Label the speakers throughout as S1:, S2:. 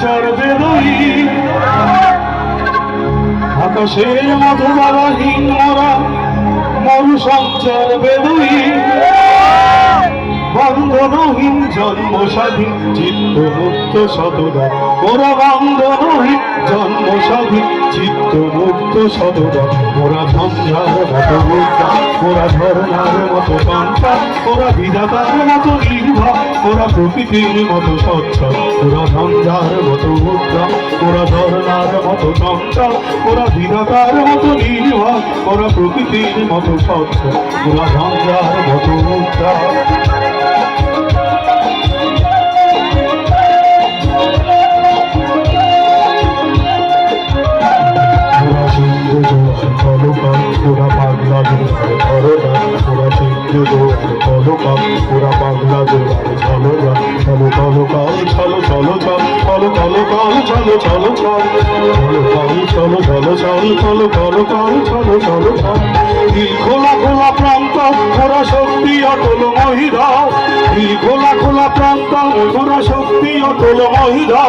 S1: সঞ্চার বেদই। আকাশের মতো বাবাহীন মোরা মরু সঞ্চার বেদই। বন্ধনহীন জন্ম স্বাধীন চিত্ত মুক্ত সততা মোরা বন্ধনহীন জন্ম স্বাধীন চিত্ত মুক্ত সততা মোরা ঝঞ্ঝার মতো মুক্তা মোরা ঝর্ণার মতো সন্তান মোরা বিধাতার মতো নির্ভর মোরা প্রকৃতির মতো স্বচ্ছ। মোরা ঝঞ্ঝার মতো মুক্তা মোরা ঝর্ণার মতো মোরা বিধাতার মতো নির্ভর মোরা প্রকৃতির মতো স্বচ্ছ। মোরা ঝঞ্ঝার মতো মুক্তা জোয়ার কলকা পুরা পাগলা জোয়ার ঝরনা চলো চলো কাল চলো চলো চল চলো চলো কাল চলো চলো চল চলো কাল চলো চলো চল চলো চলো কাল চলো চলো চল দিল খোলা খোলা প্রান্ত ওরা শক্তি অটল মহিলা দিল খোলা খোলা প্রান্ত ওরা শক্তি অটল মহিলা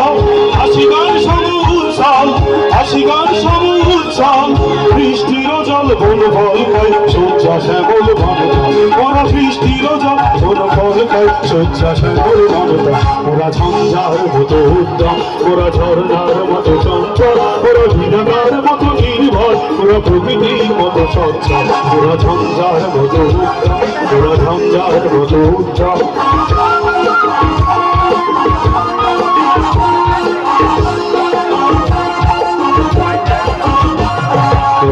S1: হাসি গান সমুৎসল হাসি গান সমুৎসল বৃষ্টির জল বন ওরা রোজা বন ফল খাই সজ্জা শ্যামল বনতা ওরা ঝঞ্ঝার মতো উদ্যম ওরা ঝর্ণার মতো চঞ্চল ওরা ভিনাকার মতো নির্ভর ওরা প্রকৃতির মতো সচ্ছল ওরা ঝঞ্ঝার মতো উদ্যম ওরা ঝঞ্ঝার মতো উদ্যম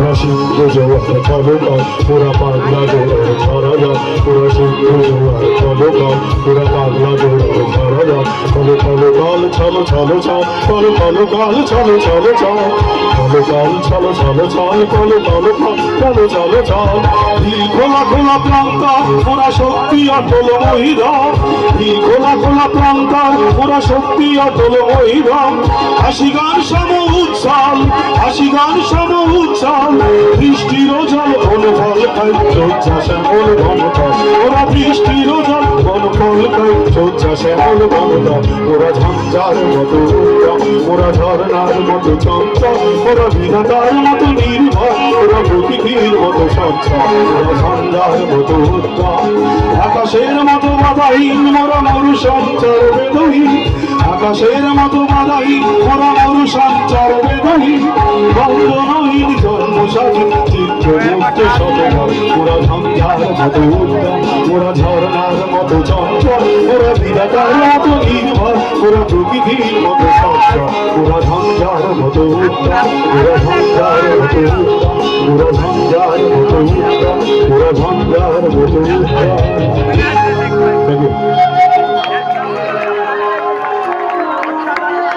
S1: পুরা সিন্ধু জোয়ার কলকাল পুরা পাগলা জোয়ার ছড়া যাক পুরা সিন্ধু জোয়ার কলকাল পুরা পাগলা জোয়ার ছড়া যায় কলো কলো চলো চলো চল কলো কলো কাল চলো চলো চল কলো কাল চলো চলো চল কলো কলো কাল চলো চলো চল দিল খোলা খোলা প্রান্ত ওরা শক্তি অটল মহিলা দিল খোলা খোলা প্রান্ত ওরা শক্তি অটল মহিলা হাসি গান সম উৎসল হাসি গান সম জল ফল খাই চোচ্ছা শ্যামল বনতা ওরা বৃষ্টির জল বন ফল খাই চোচ্ছা শ্যামল বনতা ওরা ঝঞ্ঝার মতো ওরা ঝর্ণার মতো চঞ্চল ওরা বিধাতার মতো নির্ভর ওরা প্রকৃতির মতো স্বচ্ছ ওরা ঝঞ্ঝার মতো উত্তম আকাশের মতো বাধাহীন মোরা মরু সঞ্চার বেদহীন আকাশের মতো বাধাহীন মোরা মরু সঞ্চার বেদহীন বন্ধনহীন জন্ম স্বাধীন চিত্র ওরা মতো উদ্যম ওরা ঝর্ণার মতো চঞ্চল ওরা বিধাতার মতো নির্ভর ওরা প্রকৃতির মতো স্বচ্ছ ওরা ঝঞ্ঝার মতো উদ্যম ওরা ঝঞ্ঝার মতো ওরা ঝঞ্ঝার মতো